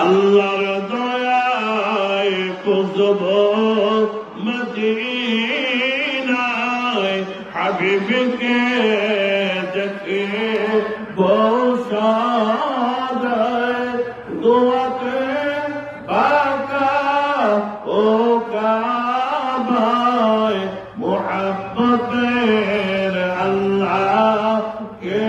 আল্লাহর দয়ায় কুজব মদিনায় হাবিবকে বসাদায় দোয়াতে বাকা ও কাবায় মোহাব্বতের আল্লাহ কে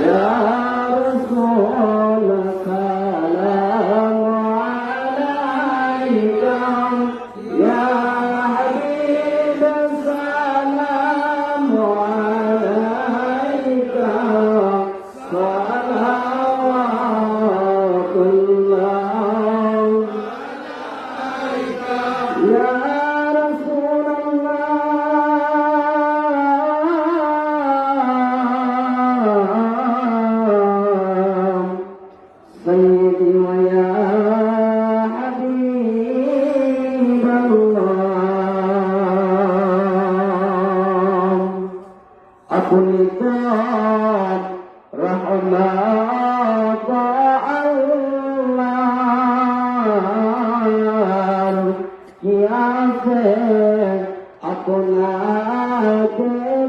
يا خلقا رحمة الله قياسه أقناك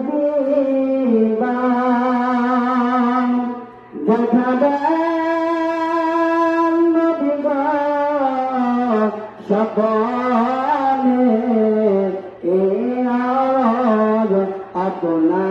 بيبا ذكبان نبغا شقانه إيه أراد أقناك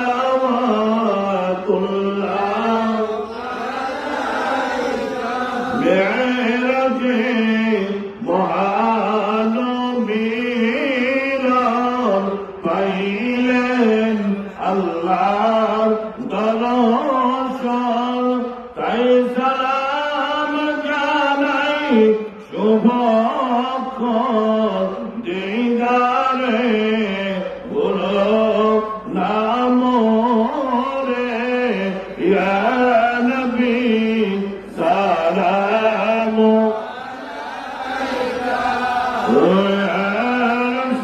পাইলেন আল্লাহর দরসর তাই সালাম জানাই শুভ দিদারে বলো নাম রে নবী সালাম।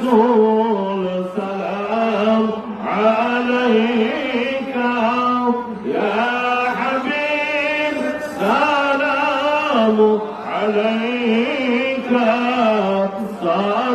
Oh عليك صلوات